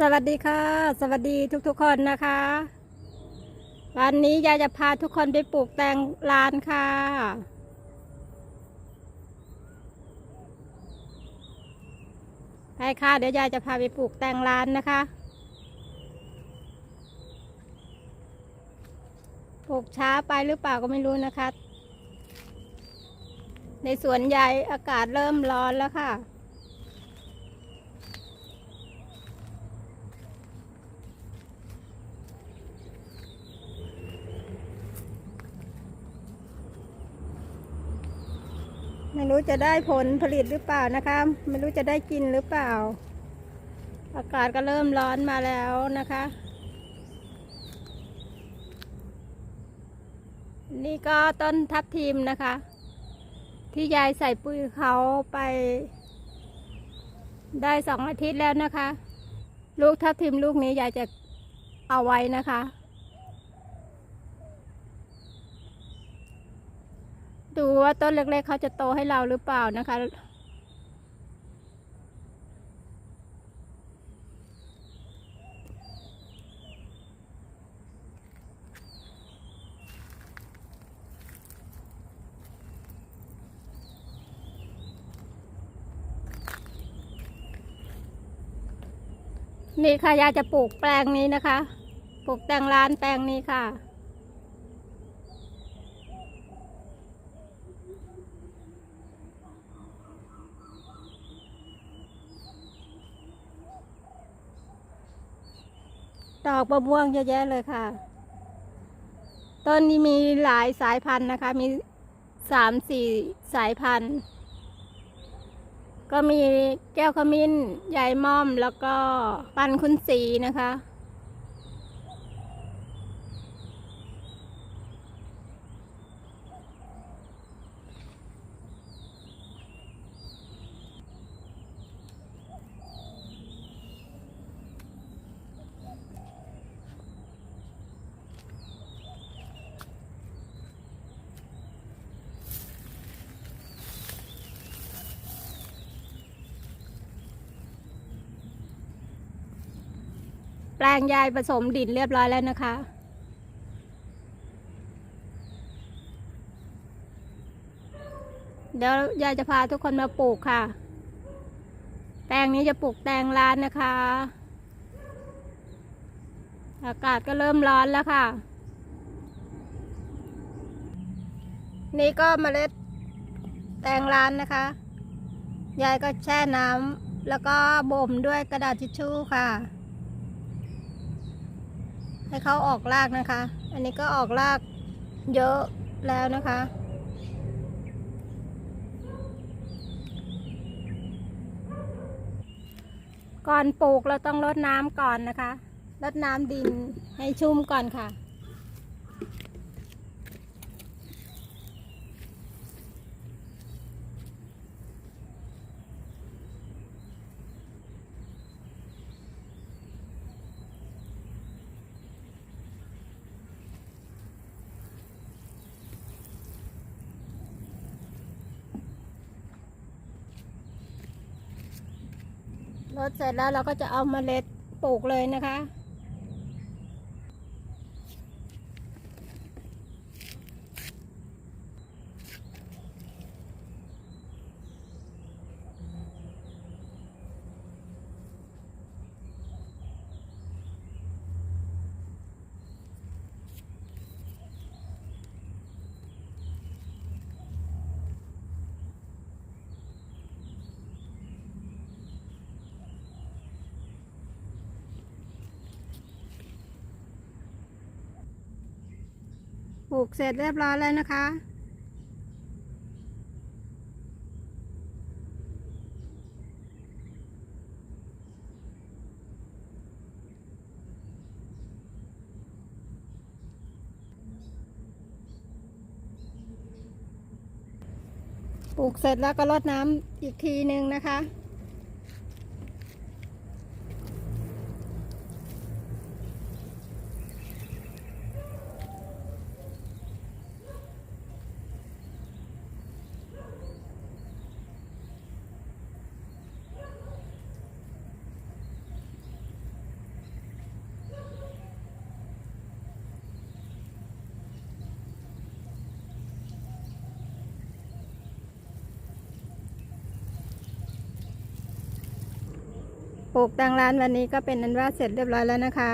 สวัสดีค่ะ สวัสดีทุกๆคนนะคะ วันนี้ยายจะพาทุกคนไปปลูกแตงลานค่ะ ไปค่ะ เดี๋ยวยายจะพาไปปลูกแตงลานนะคะ ปลูกช้าไปหรือเปล่าก็ไม่รู้นะคะ ในสวนยายอากาศเริ่มร้อนแล้วค่ะ ไม่รู้จะได้ผลผลิตหรือเปล่านะคะ ไม่รู้จะได้กินหรือเปล่า อากาศก็เริ่มร้อนมาแล้วนะคะ นี่ก็ต้นทับทิมนะคะ ที่ยายใส่ปุ๋ยเขาไป ได้สองอาทิตย์แล้วนะคะ ลูกทับทิมลูกนี้ยายจะเอาไว้นะคะ ดูว่าต้นเล็กๆเขาจะโตให้เราหรือเปล่านะคะ นี่ค่ะยายจะปลูกแปลงนี้นะคะ ปลูกแตงร้านแปลงนี้ค่ะ ดอกมะม่วงเยอะแยะเลยค่ะ ต้นนี้มีหลายสายพันธุ์นะคะ มีสามสี่สายพันธุ์ ก็มีแก้วขมิ้นใหญ่ม่อมแล้วก็ปันคุณสีนะคะ ลงยายผสมดินเรียบร้อยแล้วนะคะ เดี๋ยวยายจะพาทุกคนมาปลูกค่ะ แปลงนี้จะปลูกแตงร้านนะคะ อากาศก็เริ่มร้อนแล้วค่ะ นี่ก็เมล็ดแตงร้านนะคะ ยายก็แช่น้ำแล้วก็บ่มด้วยกระดาษทิชชู่ค่ะ ให้เขาออกรากนะคะ อันนี้ก็ออกรากเยอะแล้วนะคะ ก่อนปลูกเราต้องรดน้ำก่อนนะคะ รดน้ำดินให้ชุ่มก่อนค่ะ รดเสร็จแล้วเราก็จะเอาเมล็ดปลูกเลยนะคะ ปลูกเสร็จเรียบร้อยแล้วนะคะ ปลูกเสร็จแล้วก็รดน้ำอีกทีหนึ่งนะคะ ปลูกตังร้านวันนี้ก็เป็นนั้นว่าเสร็จเรียบร้อยแล้วนะคะ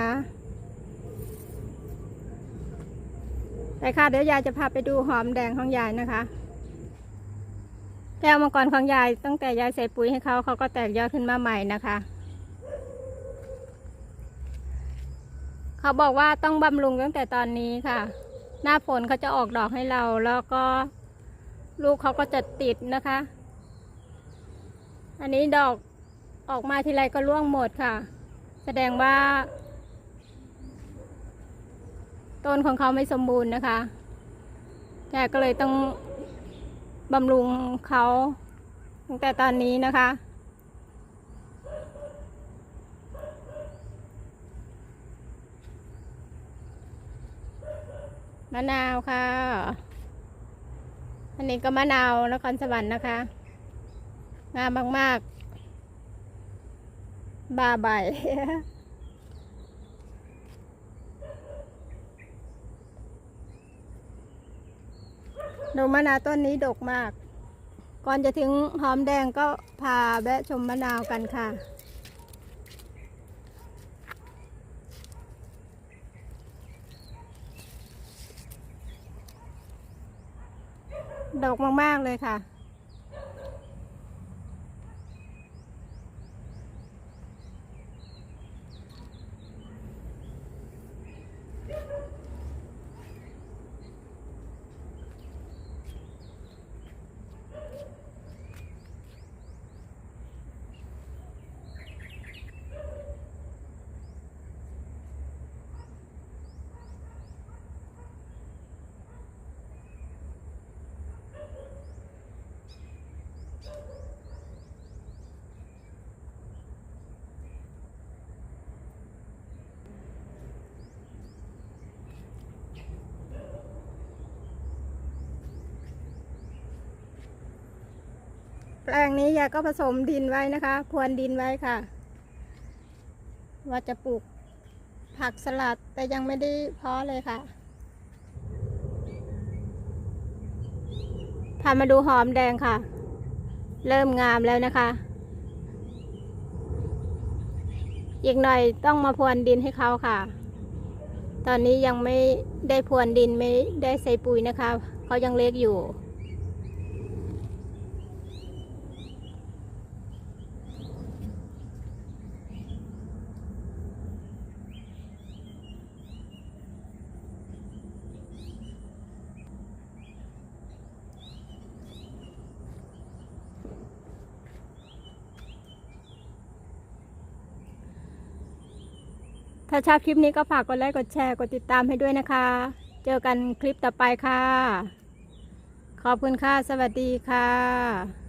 ไปค่ะเดี๋ยวยายจะพาไปดูหอมแดงของยายนะคะ แก้วมังกรของยายตั้งแต่ยายใส่ปุ๋ยให้เขาเขาก็แตกยอดขึ้นมาใหม่นะคะ เขาบอกว่าต้องบำรุงตั้งแต่ตอนนี้ค่ะ หน้าฝนเขาจะออกดอกให้เราแล้วก็ลูกเขาก็จะติดนะคะ อันนี้ดอก ออกมาทีไรก็ร่วงหมดค่ะ แสดงว่า ต้นของเขาไม่สมบูรณ์นะคะแกก็เลยต้องบำรุงเขาตั้งแต่ตอนนี้นะคะ มะนาวค่ะ อันนี้ก็มะนาว นครสวรรค์นะคะ งามมาก ๆ บาใบดูมะนาวต้นนี้ดกมาก ก่อนจะถึงหอมแดงก็พาแวะชมมะนาวกันค่ะ ดกมาก ๆ เลยค่ะ แปลงนี้ยายก็ผสมดินไว้นะคะพรวนดินไว้ค่ะ ว่าจะปลูกผักสลัดแต่ยังไม่ได้เพาะเลยค่ะ พามาดูหอมแดงค่ะ เริ่มงามแล้วนะคะ อีกหน่อยต้องมาพรวนดินให้เขาค่ะ ตอนนี้ยังไม่ได้พรวนดินไม่ได้ใส่ปุ๋ยนะคะ เขายังเล็กอยู่ ถ้าชอบคลิปนี้ก็ฝากกดไลค์ กดแชร์ กดติดตามให้ด้วยนะคะ เจอกันคลิปต่อไปค่ะ ขอบคุณค่ะ สวัสดีค่ะ